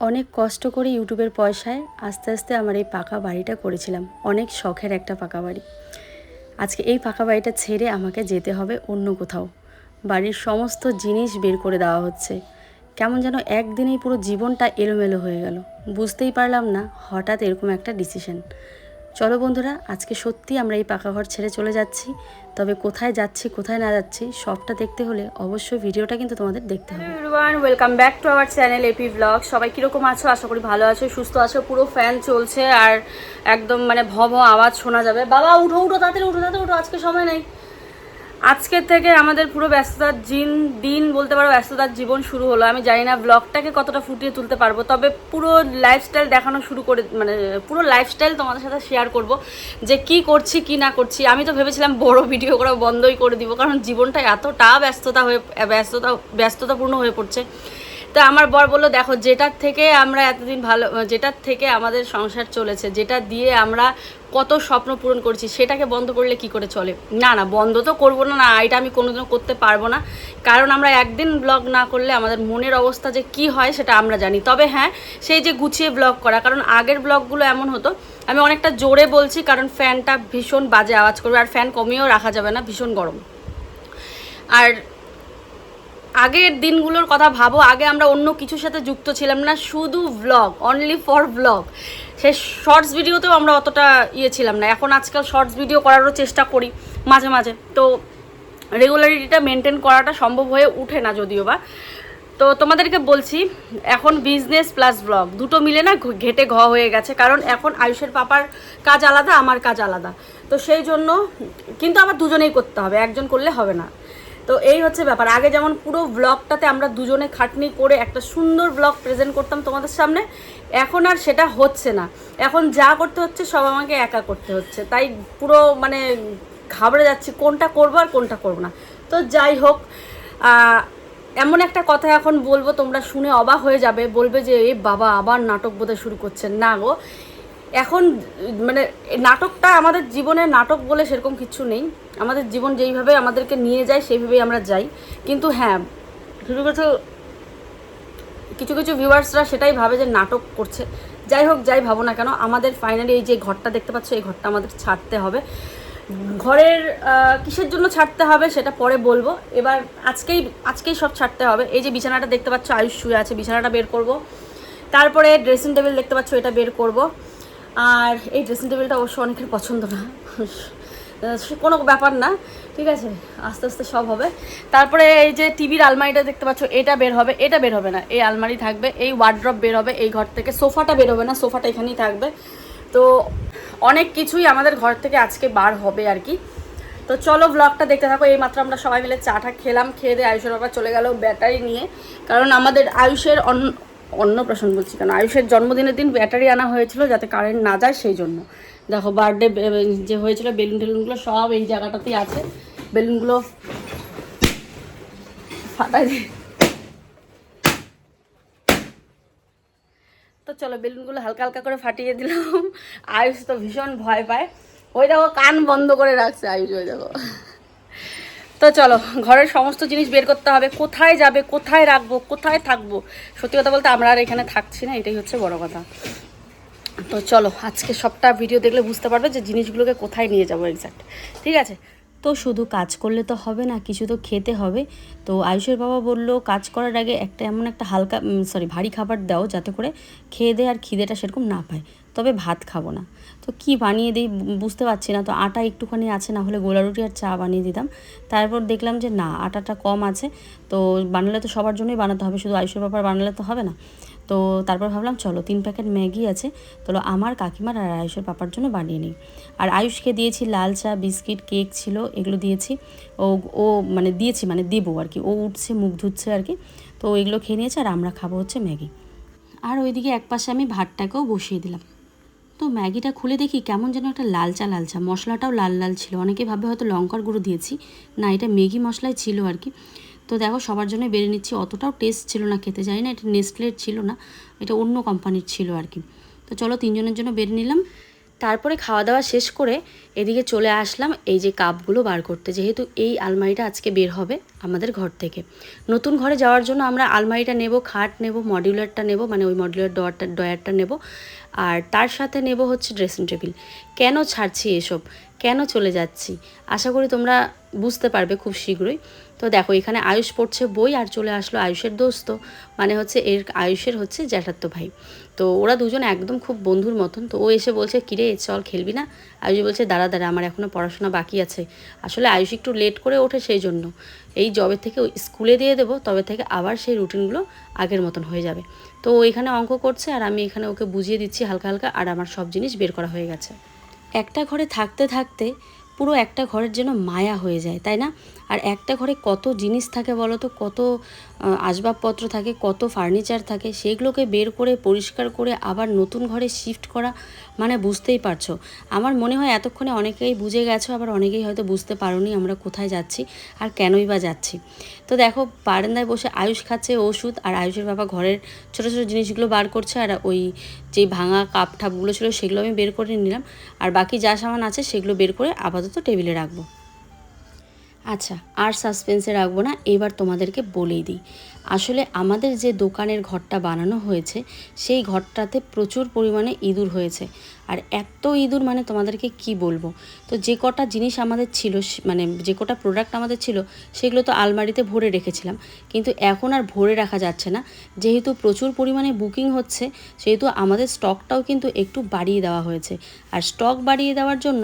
অনেক কষ্ট করে ইউটিউবের পয়সায় আস্তে আস্তে আমার এই পাকা বাড়িটা করেছিলাম। অনেক শখের একটা পাকা বাড়ি। আজকে এই পাকা বাড়িটা ছেড়ে আমাকে যেতে হবে অন্য কোথাও। বাড়ির সমস্ত জিনিস বের করে দেওয়া হচ্ছে। কেমন যেন একদিনেই পুরো জীবনটা এলোমেলো হয়ে গেল। বুঝতেই পারলাম না, হঠাৎ এরকম একটা ডিসিশন চলো বন্ধুরা, আজকে সত্যি আমরা এই পাকা ঘর ছেড়ে চলে যাচ্ছি। তবে কোথায় যাচ্ছি, কোথায় না যাচ্ছি, সবটা দেখতে হলে অবশ্যই ভিডিওটা কিন্তু তোমাদের দেখতে হবে। Welcome back to our channel AP blog সবাই কীরকম আছো? আশা করি ভালো আছো, সুস্থ আছো, পুরো ফ্যান চলছে আর একদম মানে ভ ভ আওয়াজ শোনা যাবে। বাবা, উঠো উঠো তাদের উঠো, তাড়াতাড়ি উঠো, আজকে সময় নেই। আজকের থেকে আমাদের পুরো ব্যস্ততার জিন, দিন বলতে পারো ব্যস্ততার জীবন শুরু হলো। আমি জানি না ব্লগটাকে কতটা ফুটিয়ে তুলতে পারব, তবে পুরো লাইফস্টাইল দেখানো শুরু করে মানে পুরো লাইফস্টাইল তোমাদের সাথে শেয়ার করব, যে কি করছি, কি না করছি। আমি তো ভেবেছিলাম বড় ভিডিও করা বন্ধই করে দিব, কারণ জীবনটা এতটা ব্যস্ততা হয়ে, ব্যস্ততা, ব্যস্ততাপূর্ণ হয়ে পড়ছে। তো আমার বর বলল, দেখো, যেটার থেকে আমরা এতদিন ভালো, যেটার থেকে আমাদের সংসার চলেছে, যেটা দিয়ে আমরা কত স্বপ্ন পূরণ করছি, সেটাকে বন্ধ করলে কি করে চলে? না না, বন্ধ তো করব না না, এটা আমি কোনোদিনও করতে পারব না। কারণ আমরা একদিন ব্লগ না করলে আমাদের মনের অবস্থা যে কি হয়, সেটা আমরা জানি। তবে হ্যাঁ সেই যে গুছিয়ে ব্লগ করা, কারণ আগের ব্লগগুলো এমন হতো, আমি অনেকটা জোরে বলছি, কারণ ফ্যানটা ভীষণ বাজে আওয়াজ করবে, আর ফ্যান কমিয়েও রাখা যাবে না, ভীষণ গরম। আর আগের দিনগুলোর কথা ভাবো, আগে আমরা অন্য কিছুর সাথে যুক্ত ছিলাম না, শুধু ভ্লগ অনলি ফর ভ্লগ সে শর্টস ভিডিওতেও আমরা অতটা ইয়ে ছিলাম না, এখন আজকাল শর্টস ভিডিও করারও চেষ্টা করি, মাঝে মাঝে। তো রেগুলারিটিটা মেনটেন করাটা সম্ভব হয়ে উঠে না যদিও বা। তো তোমাদেরকে বলছি, এখন বিজনেস প্লাস ব্লগ দুটো মিলে না ঘেটে ঘ হয়ে গেছে, কারণ এখন আয়ুষের পাপার কাজ আলাদা, আমার কাজ আলাদা। তো সেই জন্য, কিন্তু আবার দুজনেই করতে হবে, একজন করলে হবে না। তো এই হচ্ছে ব্যাপার। আগে যেমন পুরো ব্লগটাতে আমরা দুজনে খাটনি করে একটা সুন্দর ব্লগ প্রেজেন্ট করতাম তোমাদের সামনে, এখন আর সেটা হচ্ছে না। এখন যা করতে হচ্ছে, সব আমাকে একা করতে হচ্ছে। তাই পুরো মানে ঘাবড়ে যাচ্ছি, কোনটা করব আর কোনটা করব না। তো যাই হোক এমন একটা কথা এখন বলব, তোমরা শুনে অবাক হয়ে যাবে, বলবে যে, এ বাবা, আবার নাটক বোধহয় শুরু করছেন না গো এখন মানে নাটকটা আমাদের জীবনে নাটক বলে সেরকম কিছু নেই। আমাদের জীবন যেইভাবে আমাদেরকে নিয়ে যায়, সেইভাবেই আমরা যাই। কিন্তু হ্যাঁ কিছু কিছু কিছু কিছু ভিউয়ার্সরা সেটাই ভাবে যে নাটক করছে। যাই হোক, যাই ভাবো না কেন, আমাদের ফাইনালি এই যে ঘরটা দেখতে পাচ্ছ, এই ঘরটা আমাদের ছাড়তে হবে। ঘরের কিসের জন্য ছাড়তে হবে সেটা পরে বলব। এবার আজকেই আজকেই সব ছাড়তে হবে। এই যে বিছানাটা দেখতে পাচ্ছ, আয়ুষ শুয়ে আছে, বিছানাটা বের করব। তারপরে ড্রেসিং টেবিল দেখতে পাচ্ছ, এটা বের করব। আর এই ড্রেসিং টেবিলটা অবশ্য অনেকের পছন্দ না। কোনো ব্যাপার না, ঠিক আছে? আস্তে আস্তে সব হবে। তারপরে এই যে টিভির আলমারিটা দেখতে পাচ্ছ, এটা বের হবে, এটা বের হবে না। এই আলমারি থাকবে, এই ওয়ার্ড্রপ বের হবে, এই ঘর থেকে। সোফাটা বের হবে না, সোফাটা এখানেই থাকবে। তো অনেক কিছুই আমাদের ঘর থেকে আজকে বার হবে আর কি। তো চলো ব্লগটা দেখতে থাকো। এই মাত্র আমরা সবাই মিলে চাটা খেলাম, খেয়ে দিয়ে আয়ুষের বাবা চলে গেল ব্যাটারি নিয়ে। কারণ আমাদের আয়ুষের অন্য প্রশ্ন বলছি, কেন? আয়ুষের জন্মদিনের দিন ব্যাটারি আনা হয়েছিল যাতে কারেন্ট না যায় সেই জন্য। দেখো বার্থডে যে হয়েছিল বেলুন টেলুনগুলো সব এই জায়গাটাতেই আছে। বেলুনগুলো ফাটাই তো চলো বেলুনগুলো হালকা হালকা করে ফাটিয়ে দিলাম। আয়ুষ তো ভীষণ ভয় পায়। ওই দেখো, কান বন্ধ করে রাখছে আয়ুষ, ওই দেখো। তো চলো, ঘরের সমস্ত জিনিস বের করতে হবে। কোথায় যাবে, কোথায় রাখব, কোথায় থাকব? সত্যি কথা বলতে আমরা আর এখানে থাকছি না, এটাই হচ্ছে বড় কথা। তো চলো, আজকে সবটা ভিডিও দেখলে বুঝতে পারবে যে জিনিসগুলোকে কোথায় নিয়ে যাব এক্স্যাক্ট ঠিক আছে? তো শুধু কাজ করলে তো হবে না, কিছু তো খেতে হবে। তো আয়ুষের বাবা বলল, কাজ করার আগে একটা এমন একটা হালকা সরি ভারী খাবার দাও যাতে করে খেয়ে দেয় আর খিদেটা সেরকম না পায়। তবে ভাত খাব না। তো কি বানিয়ে দিই বুঝতে পারছি না। তো আটা একটুখানি আছে, না হলে গোলা রুটি আর চা বানিয়ে দিতাম। তারপর দেখলাম যে না, আটাটা কম আছে। তো বানালে তো সবার জন্যই বানাতে হবে, শুধু আয়ুষের বাবার বানালে তো হবে না। তো তারপর ভাবলাম, চলো তিন প্যাকেট ম্যাগি আছে চলো আমার কাকিমার আর আয়ুষের পাপার জন্য বানিয়ে নিই। আর আয়ুষকে দিয়েছি লাল চা, বিস্কিট, কেক ছিল, এগুলো দিয়েছি। ও ও মানে দিয়েছি মানে দেবো আর কি। ও উঠছে, মুখ ধুচ্ছে আর কি। তো এগুলো খেয়ে নিয়েছে, আর আমরা খাব হচ্ছে ম্যাগি। আর ওইদিকে এক পাশে আমি ভাতটাকেও বসিয়ে দিলাম। তো ম্যাগিটা খুলে দেখি কেমন যেন একটা লালচা লালচা, মশলাটাও লাল লাল ছিল। অনেকে ভাবে হয়তো লঙ্কার গুঁড়ো দিয়েছি, না, এটা ম্যাগি মশলায় ছিল আর কি। তো দেখো, সবার জন্য বেড়ে নিচ্ছি, অতটাও টেস্ট ছিল না খেতে যাই না, এটা নেসলের ছিল না, এটা অন্য কোম্পানির ছিল আর কি। তো চলো, তিনজনের জন্য বেড়ে নিলাম। তারপরে খাওয়া দাওয়া শেষ করে এদিকে চলে আসলাম এই যে কাপগুলো বার করতে। যেহেতু এই আলমারিটা আজকে বের হবে আমাদের ঘর থেকে। নতুন ঘরে যাওয়ার জন্য আমরা আলমারিটা নেব, খাট নেব, মডিউলারটা নেব মানে ওই মডিউলার ডয়ারটা ডয়ারটা নেব। আর তার সাথে নেব হচ্ছে ড্রেসিং টেবিল। কেন ছাড়ছি এসব? কেন চলে যাচ্ছি? আশা করি তোমরা বুঝতে পারবে খুব শীঘ্রই। তো দেখো, এখানে আয়ুষ পড়ছে বই আর চলে আসলো আয়ুষের দোস্ত মানে হচ্ছে এর আয়ুষের হচ্ছে জ্যাঠাত্ত ভাই। তো ওরা দুজন একদম খুব বন্ধুর মতন, তো ও এসে বলছে, কিরে, চল খেলবি না? আয়ুষ বলছে, দাঁড়া দাঁড়া, আমার এখনও পড়াশোনা বাকি আছে। আসলে আয়ুষ একটু লেট করে ওঠে সেই জন্য। এই জবে থেকে স্কুলে দিয়ে দেবো, তবে থেকে আবার সেই রুটিনগুলো আগের মতন হয়ে যাবে। তো ও এখানে অঙ্ক করছে আর আমি এখানে ওকে বুঝিয়ে দিচ্ছি হালকা হালকা, আর আমার সব জিনিস বের করা হয়ে গেছে। একটা ঘরে থাকতে থাকতে পুরো একটা ঘরের যেন মায়া হয়ে যায়, তাই না? আর একটা ঘরে কত জিনিস থাকে বলো তো কত আসবাবপত্র থাকে, কত ফার্নিচার থাকে, সেগুলোকে বের করে, পরিষ্কার করে, আবার নতুন ঘরে শিফট করা মানে বুঝতেই পারছ। আমার মনে হয় এতক্ষণে অনেকেই বুঝে গেছো, আবার অনেকেই হয়তো বুঝতে পারোনি আমরা কোথায় যাচ্ছি আর কেনই বা যাচ্ছি। তো দেখো, বারান্দায় বসে আয়ুষ খাচ্ছে ওষুধ আর আয়ুষের বাবা ঘরের ছোটো ছোটো জিনিসগুলো বার করছে আর ওই যে ভাঙা কাপ ঠাপগুলো ছিল, সেগুলো আমি বের করে নিলাম। আর বাকি যা সামান আছে, সেগুলো বের করে আপাতত টেবিলে রাখব। আচ্ছা আর সাসপেন্সে রাখব না, এবার তোমাদেরকে বলেই দিই। আসলে আমাদের যে দোকানের ঘরটা বানানো হয়েছে, সেই ঘরটাতে প্রচুর পরিমাণে ইঁদুর হয়েছে। আর এত ইঁদুর মানে তোমাদেরকে কি বলব? তো যে কটা জিনিস আমাদের ছিল মানে যে কটা প্রোডাক্ট আমাদের ছিল, সেগুলো তো আলমারিতে ভরে রেখেছিলাম। কিন্তু এখন আর ভরে রাখা যাচ্ছে না। যেহেতু প্রচুর পরিমাণে বুকিং হচ্ছে, সেহেতু আমাদের স্টকটাও কিন্তু একটু বাড়িয়ে দেওয়া হয়েছে। আর স্টক বাড়িয়ে দেওয়ার জন্য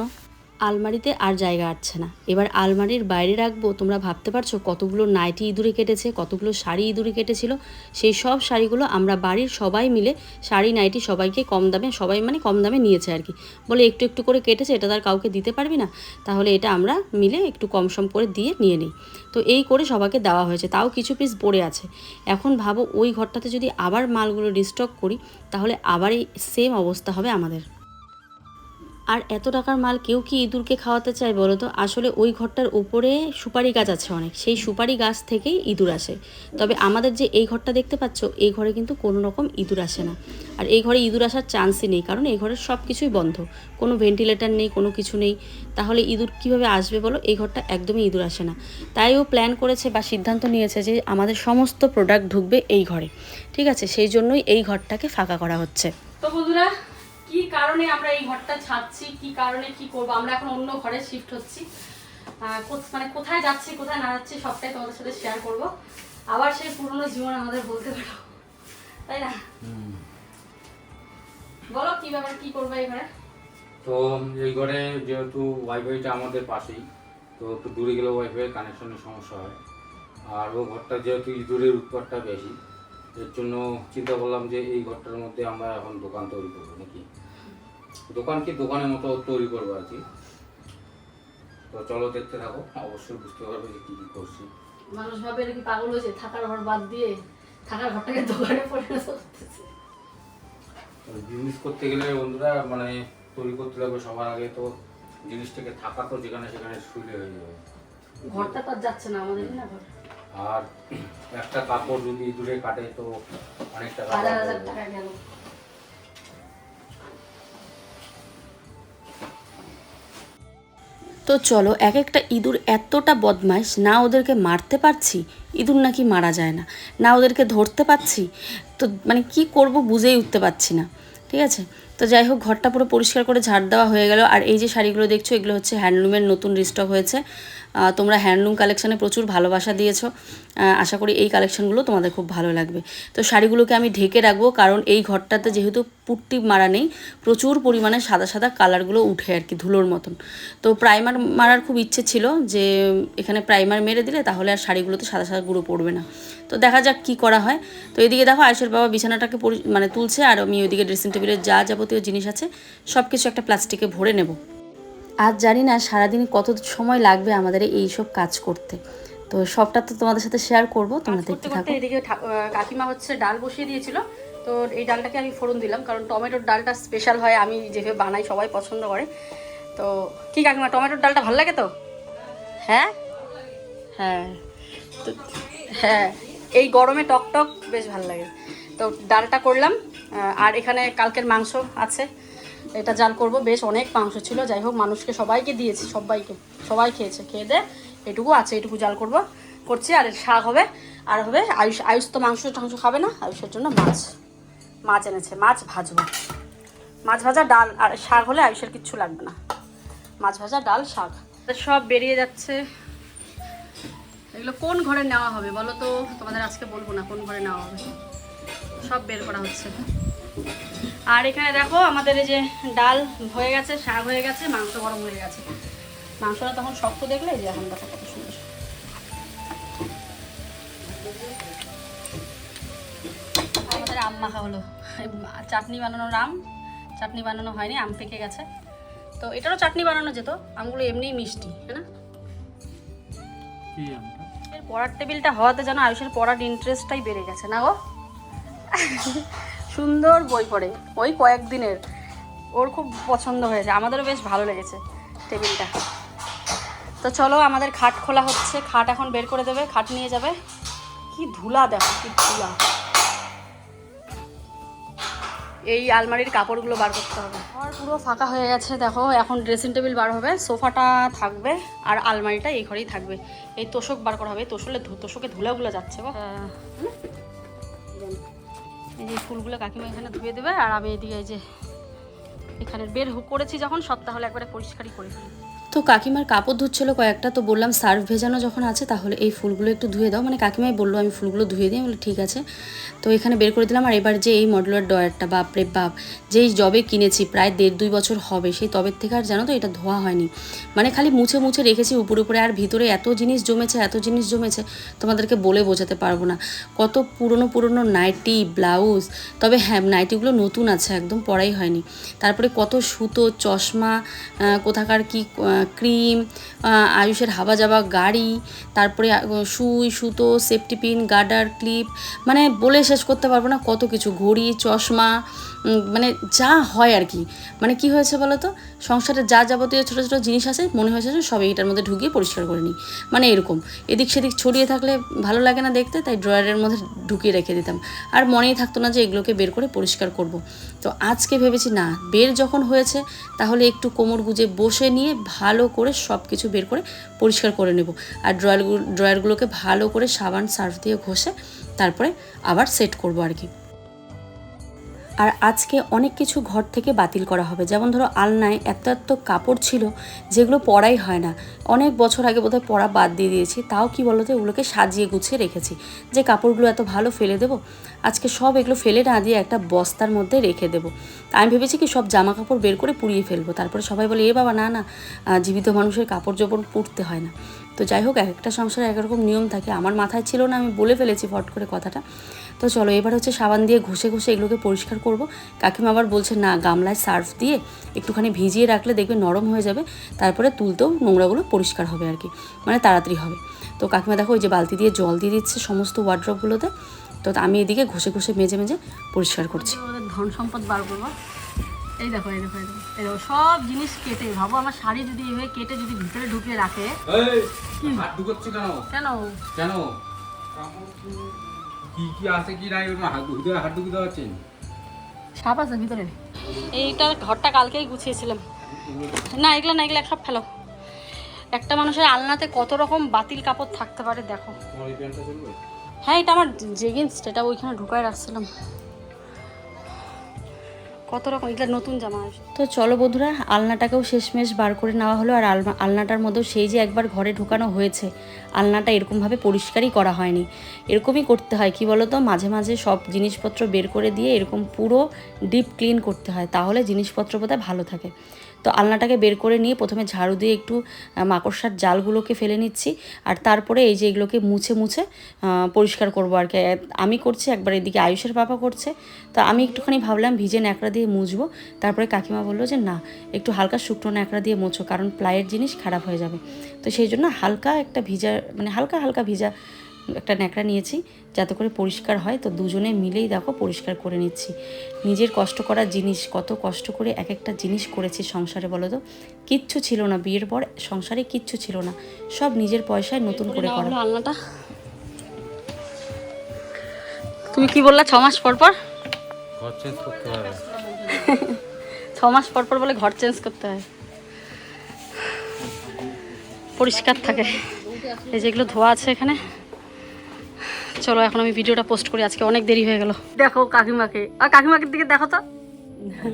আলমারিতে আর জায়গা আসছে না। এবার আলমারির বাইরে রাখব, তোমরা ভাবতে পারছ কতগুলো নাইটি ইঁদুরে কেটেছে, কতগুলো শাড়ি ইঁদুরে কেটেছিল? সেই সব শাড়িগুলো আমরা বাড়ির সবাই মিলে শাড়ি, নাইটি সবাইকে কম দামে, সবাই মানে কম দামে নিয়েছে আর কি। বলে একটু একটু করে কেটেছে, এটা তার কাউকে দিতে পারবি না। তাহলে এটা আমরা মিলে একটু কম সম করে দিয়ে নিয়ে নিই। তো এই করে সবাইকে দেওয়া হয়েছে, তাও কিছু পিস পড়ে আছে। এখন ভাবো ওই ঘরটাতে যদি আবার মালগুলো রিস্টক করি, তাহলে আবার এই সেম অবস্থা হবে আমাদের। আর এত টাকার মাল কেউ কি ইঁদুরকে খাওয়াতে চায় বলো তো? আসলে ওই ঘরটার উপরে সুপারি গাছ আছে অনেক। সেই সুপারি গাছ থেকেই ইঁদুর আসে। তবে আমাদের যে এই ঘরটা দেখতে পাচ্ছ, এই ঘরে কিন্তু কোনো রকম ইঁদুর আসে না। আর এই ঘরে ইঁদুর আসার চান্সই নেই, কারণ এই ঘরের সব কিছুই বন্ধ। কোনো ভেন্টিলেটার নেই, কোনো কিছু নেই। তাহলে ইঁদুর কীভাবে আসবে বলো? এই ঘরটা একদমই ইঁদুর আসে না। তাই ও প্ল্যান করেছে বা সিদ্ধান্ত নিয়েছে যে আমাদের সমস্ত প্রোডাক্ট ঢুকবে এই ঘরে। ঠিক আছে? সেই জন্যই এই ঘরটাকে ফাঁকা করা হচ্ছে। তো বন্ধুরা কারণে আমরা এই ঘরটা ছাড়ছি? কি কারণে কি করব? আমরা এখন অন্য ঘরে শিফট হচ্ছি। মানে কোথায় যাচ্ছি কোথায় না যাচ্ছি সবটাই তোমাদের সাথে শেয়ার করব। আবার সেই পুরনো জীবন আমাদের বলতে পারো। তাই না? বলো কি ব্যাপার কি করবে এই ঘরে? তো এই ঘরে যেহেতু ওয়াইফাইটা আমাদের পাশেই তো একটু দূরে গেলে ওয়াইফাই কানেকশনের সমস্যা হয়। আর ও ঘরটা যেহেতু ইঁদুরের উৎপাতটা বেশি এর জন্য চিন্তা করলাম যে এই ঘরটার মধ্যে আমরা এখন দোকান তৈরি করব নাকি? দোকান কি দোকানের মতো তৈরি করব আর কি? তো চলো দেখতে থাকো অবশ্যই বুঝতে পারবে যে কী কী করছি। মানুষ ভাবে এটা কি পাগল হয়েছে? থাকার ঘর বাদ দিয়ে থাকার ঘরটাকে দোকানে পরিণত করতেছে। বিজনেস করতে গেলে বন্ধুরা মানে তৈরি করতে লাগবে সবার আগে তো জিনিসটাকে থাকা তো যেখানে সেখানে শুইলে হয়ে যাবে। ঘরটা তো যাচ্ছে না আমাদের না ঘর? আর একটা কাপড় যদি দূরে কাটে তো অনেক টাকা হাজার হাজার টাকা গেল। তো চলো এক একটা ইঁদুর এতটা বদমাইশ, না ওদেরকে মারতে পারছি? ইঁদুর নাকি মারা যায় না। না ওদেরকে ধরতে পারছি? তো মানে কি করব বুঝেই উঠতে পারছি না। ঠিক আছে? তো যাই হোক, ঘরটা পুরো পরিষ্কার করে ঝাড় দেওয়া হয়ে গেল। আর এই যে শাড়িগুলো দেখছ, এগুলো হচ্ছে হ্যান্ডলুমের নতুন রিস্টক হয়েছে। তোমরা হ্যান্ডলুম কালেকশানে প্রচুর ভালোবাসা দিয়েছ। আশা করি এই কালেকশানগুলো তোমাদের খুব ভালো লাগবে। তো শাড়িগুলোকে আমি ঢেকে রাখব, কারণ এই ঘরটাতে যেহেতু পুট্টি মারা নেই, প্রচুর পরিমাণে সাদা সাদা কালারগুলো উঠে আর কি, ধুলোর মতন। তো প্রাইমার মারার খুব ইচ্ছে ছিল যে, এখানে প্রাইমার মেরে দিলে তাহলে আর শাড়িগুলোতে সাদা সাদা গুঁড়ো পড়বে না। তো দেখা যাক কি করা হয়। তো এদিকে দেখো, আয়ুষের বাবা বিছানাটাকে মানে তুলছে, আর আমি ওইদিকে ড্রেসিং টেবিলের যা যাবতীয় জিনিস আছে সব কিছু একটা প্লাস্টিকে ভরে নেব। আজ জানি না সারাদিন কত সময় লাগবে আমাদের এই সব কাজ করতে। তো সবটা তো তোমাদের সাথে শেয়ার করব তোমরা দেখতে থাকো। এদিকে কাকিমা হচ্ছে ডাল বসিয়ে দিয়েছিল। তো এই ডালটাকে আমি ফোড়ন দিলাম কারণ টমেটোর ডালটা স্পেশাল হয় আমি যেভাবে বানাই সবাই পছন্দ করে। তো কি কাকিমা টমেটোর ডালটা ভালো লাগে তো? হ্যাঁ? হ্যাঁ। তো হ্যাঁ। এই গরমে টক টক বেশ ভালো লাগে। তো ডালটা করলাম আর এখানে কালকের মাংস আছে। এটা জাল করব। বেশ অনেক মাংস ছিল। যাই হোক, মানুষকে সবাইকে দিয়েছি, সবাইকে। সবাই খেয়েছে। খেয়ে দে, এটুকু আছে, এটুকু জাল করব। করছি, আর শাক হবে। আর হবে আয়ুষ আয়ুষ তো মাংস, টাংস খাবে না। আয়ুষের জন্য মাছ মাছ এনেছে। মাছ ভাজবো। মাছ ভাজা ডাল, আর শাক হলে আয়ুষের কিচ্ছু লাগবে না। মাছ ভাজা, ডাল, শাক। সব বেরিয়ে যাচ্ছে। এগুলো কোন ঘরে নেওয়া হবে বলো তো? তোমাদের আজকে বলব না কোন ঘরে নেওয়া হবে। সব বের করা হচ্ছে। আর এখানে দেখো আমাদের এই যে ডাল হয়ে গেছে শাক হয়ে গেছে মাংস গরম হয়ে গেছে। মাংসটা তখন শক্ত দেখলে যে এখন দেখো কত সুন্দর। আমাদের আম মাখা হলো চাটনি বানানোর আম চাটনি বানানো হয়নি আম পেকে গেছে। তো এটারও চাটনি বানানো যেত আমগুলো এমনিই মিষ্টি হ্যাঁ না? এর পড়ার টেবিলটা হওয়াতে যেন আয়ুষের পড়ার ইন্টারেস্টটাই বেড়ে গেছে না গো? সুন্দর বই পড়ে ওই কয়েকদিনের। ওর খুব পছন্দ হয়েছে আমাদেরও বেশ ভালো লেগেছে টেবিলটা। তো চলো আমাদের খাট খোলা হচ্ছে খাট এখন বের করে দেবে খাট নিয়ে যাবে। কি ধুলা দেখো কি ধুলা। এই আলমারির কাপড়গুলো বার করতে হবে। আমার পুরো ফাঁকা হয়ে গেছে দেখো এখন ড্রেসিং টেবিল বার হবে সোফাটা থাকবে আর আলমারিটা এই ঘরেই থাকবে। এই তোষক বার করা হবে তোষলে তোষকে ধুলাগুলো যাচ্ছে গো। হ্যাঁ। এই যে ফুলগুলো কাকিমা এখানে ধুয়ে দেবে, আর আমি এদিকে এই যে এখানে বের করেছি যখন সপ্তাহ হলে একবারে পরিষ্কারই করে ফেলি। তো কাকিমার কাপড় ধুচ্ছিল কয়েকটা, তো বললাম, সার্ফ ভেজানো যখন আছে, তাহলে এই ফুলগুলো একটু ধুয়ে দাও। মানে কাকিমাই বলল, আমি ফুলগুলো ধুয়ে দিই। বলি ঠিক আছে। তো এখানে বের করে দিলাম, আর এবার যে এই মডুলার ডয়ারটা বাপরে বাপ, যেই জবে কিনেছি, প্রায় দেড় দুই বছর হবে, সেই তবের থেকে আর জানো তো এটা ধোয়া হয়নি। মানে খালি মুছে মুছে রেখেছি উপরে উপরে, আর ভিতরে এত জিনিস জমেছে, এত জিনিস জমেছে, তোমাদেরকে বলে বোঝাতে পারব না। কত পুরনো পুরনো নাইটি, ব্লাউজ, তবে হ্যাঁ নাইটিগুলো নতুন আছে, একদম পরাই হয়নি। তারপরে কত সুতো, চশমা কোথাকার কি ক্রিম আয়ুষের হাবা যাবা গাড়ি, তারপরে সুই, সুতো সেফটি পিন গার্ডার ক্লিপ মানে বলে শেষ করতে পারব না কত কিছু, ঘড়ি, চশমা মানে যা হয় আর কি। মানে কি হয়েছে বলো তো সংসারে যা যাবতীয় ছোটো ছোটো জিনিস আছে, মনে হয়েছে যে সব এইটার মধ্যে ঢুকিয়ে পরিষ্কার করে নিই। মানে এরকম। এদিক সেদিক ছড়িয়ে থাকলে ভালো লাগে না দেখতে, তাই ড্রয়ারের মধ্যে ঢুকিয়ে রেখে দিতাম। আর মনেই থাকতো না যে এগুলোকে বের করে পরিষ্কার করব। তো আজকে ভেবেছি, না, বের যখন হয়েছে, তাহলে একটু কোমর গুজে বসে নিয়ে ভালো করে সব কিছু বের করে পরিষ্কার করে নেব। আর ড্রয়ারগুলো ড্রয়ারগুলোকে ভালো করে সাবান, সার্ফ দিয়ে ঘষে তারপরে আবার সেট করব আর কি। আর আজকে অনেক কিছু ঘর থেকে বাতিল করা হবে। যেমন ধরো আলনায় এত এত কাপড় ছিল, যেগুলো পরাই হয় না। অনেক বছর আগে বোধহয় পড়া বাদ দিয়ে দিয়েছি। তাও কি বলতো ওগুলোকে সাজিয়ে গুছিয়ে রেখেছি। যে কাপড়গুলো এত ভালো ফেলে দেবো আজকে সব এগুলো ফেলে না দিয়ে একটা বস্তার মধ্যে রেখে দেবো। তা আমি ভেবেছি কি সব জামা কাপড় বের করে পুড়িয়ে ফেলব। তারপরে সবাই বলে, এ বাবা, না না জীবিত মানুষের কাপড় জোপড় পুড়তে হয় না। তো যাই হোক এক একটা সংসারে একরকম নিয়ম থাকে। আমার মাথায় ছিল না, আমি বলে ফেলেছি ফট করে কথাটা। তো চলো, এবার হচ্ছে সাবান দিয়ে ঘষে ঘষে এগুলোকে পরিষ্কার করব। কাকিমা আবার বলছে, না, গামলায় সার্ফ দিয়ে একটুখানি ভিজিয়ে রাখলে দেখবে নরম হয়ে যাবে। তারপরে তুলতেও নোংরাগুলো পরিষ্কার হবে আর কি মানে তাড়াতাড়ি হবে। তো কাকিমা দেখো, ওই যে বালতি দিয়ে জল দিয়ে দিচ্ছে সমস্ত ওয়ার্ড্রপগুলোতে তো আমি এদিকে ঘষে ঘষে মেজে মেজে পরিষ্কার করছি। ওদের ধন সম্পদ বার করব। এই দেখো এই দেখো এই দেখো সব জিনিস কেটে ভাবো আমার শাড়ি যদি এভাবে কেটে যদি ভিতরে ঢুকিয়ে রাখে। কেন? কেন? কেন? কি কি আছে কি নাই? হাত ভিতরে হাত ঢুকে দেওয়া হচ্ছে? সাপ আছে ভিতরে। এইটা ঘরটা কালকেই গুছিয়েছিলাম। না এগুলো না এগুলো সব ফেলো। একটা মানুষের আলনাতে কত রকম বাতিল কাপড় থাকতে পারে দেখো। হ্যাঁ এটা আমার জেগিন্স এটা ওইখানে ঢুকায় রাখছিলাম। কত রকম এটা নতুন জামা। তো চলো বন্ধুরা, আলনাটাকেও শেষমেশ বার করে নেওয়া হলো, আর আলনা আলনাটার মধ্যেও সেই যে একবার ঘরে ঢুকানো হয়েছে, আলনাটা এরকমভাবে পরিষ্কারই করা হয়নি। এরকমই করতে হয়, কি বলো তো মাঝে মাঝে সব জিনিসপত্র বের করে দিয়ে এরকম পুরো ডিপ ক্লিন করতে হয়, তাহলে জিনিসপত্র বোধহয় ভালো থাকে। তো আলনাটাকে বের করে নিয়ে প্রথমে ঝাড়ু দিয়ে একটু মাকড়সার জালগুলোকে ফেলে নিচ্ছি আর তারপরে এই যে এগুলোকে মুছে মুছে পরিষ্কার করব আর কি। আমি করছি, একবার এদিকে আয়ুষের পাপা করছে। তো আমি একটুখানি ভাবলাম ভিজে ন্যাকড়া দিয়ে মুছবো। তারপরে কাকিমা বলল যে, না, একটু হালকা শুকনো ন্যাকড়া দিয়ে মোছো, কারণ প্লাইয়ের জিনিস খারাপ হয়ে যাবে। তো সেই জন্য হালকা একটা ভিজা মানে হালকা হালকা ভিজা একটা ন্যাকড়া নিয়েছি যাতে করে পরিষ্কার হয়। তো দুজনে মিলেই দেখো পরিষ্কার করে নিচ্ছি। নিজের কষ্ট করা জিনিস কত কষ্ট করে এক একটা জিনিস করেছি সংসারে বলো তো। কিচ্ছু ছিল না বিয়ের পর সংসারে কিচ্ছু ছিল না। সব নিজের পয়সায় নতুন করে করা। আলনাটা। তুমি কি বললা ছ মাস পর পর? ছ মাস পর পর বলে ঘর চেঞ্জ করতে হয়। পরিষ্কার থাকে। এই যেগুলো ধোয়া আছে এখানে। চলো, এখন আমি ভিডিওটা পোস্ট করি, আজকে অনেক দেরি হয়ে গেল। দেখো কাকিমাকে। আর কাকিমাকে দিকে দেখো তো।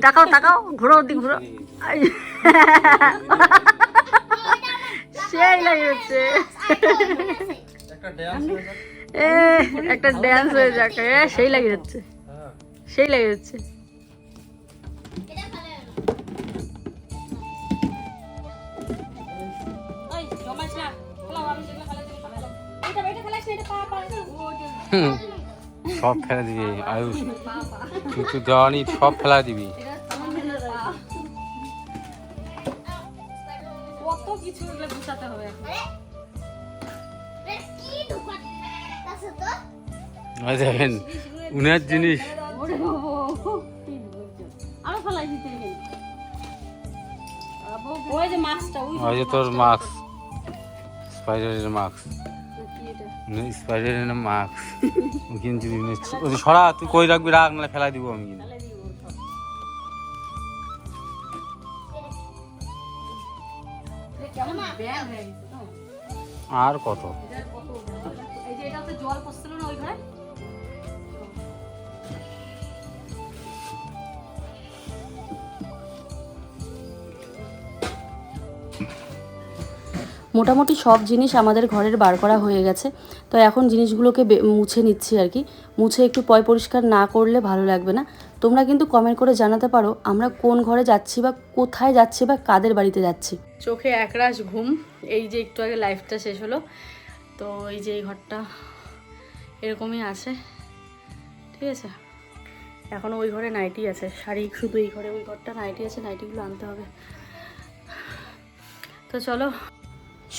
তাকাও তাকাও ঘুরো ওর দিকে ঘুরো সেই লাগে হচ্ছে। একটা ড্যান্স হয়ে যাক। সেই লাগে যাচ্ছে সেই লাগে যাচ্ছে সব ফেলা দিবি আয়ুষ। কিছু দেওয়ানি সব ফেলা দিবি। কত কিছু গুছাতে হবে দেখেন উনার জিনিস। ওই যে তোর মাস্ক স্পাইডারের মাস্ক। স্পাইডারের মাস্ক কিন্তু ওই সরা, তুই কই রাখবি? রাখ, নাহলে ফেলা দিব আমি কিন্তু। ফেলাই আর কত? এই যে এটা তো জল পড়ছিল না ওই ঘরে? মোটামুটি সব জিনিস আমাদের ঘরের বার করা হয়ে গেছে। তো এখন জিনিসগুলোকে মুছে নিচ্ছি আর কি। মুছে একটু পয় পরিষ্কার না করলে ভালো লাগবে না। তোমরা কিন্তু কমেন্ট করে জানাতে পারো, আমরা কোন ঘরে যাচ্ছি বা কোথায় যাচ্ছি বা কাদের বাড়িতে যাচ্ছি। চোখে একরাশ ঘুম, এই যে একটু আগে লাইফটা শেষ হলো। তো এই যে এই ঘরটা এরকমই আছে। ঠিক আছে? এখনও ওই ঘরে নাইটি আছে। শাড়ি শুধু এই ঘরে, ওই ঘরটা নাইটি আছে। নাইটিগুলো আনতে হবে। তো চলো।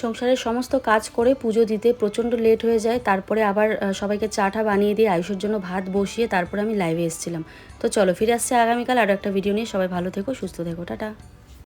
সংসারের সমস্ত কাজ করে পুজো দিতে প্রচণ্ড লেট হয়ে যায়। তারপরে আবার সবাইকে চাটা বানিয়ে দিয়ে আয়ুষের জন্য ভাত বসিয়ে তারপরে আমি লাইভে এসেছিলাম। তো চলো ফিরে আসছে আগামীকাল আরও একটা ভিডিও নিয়ে। সবাই ভালো থেকো, সুস্থ থেকো, টাটা।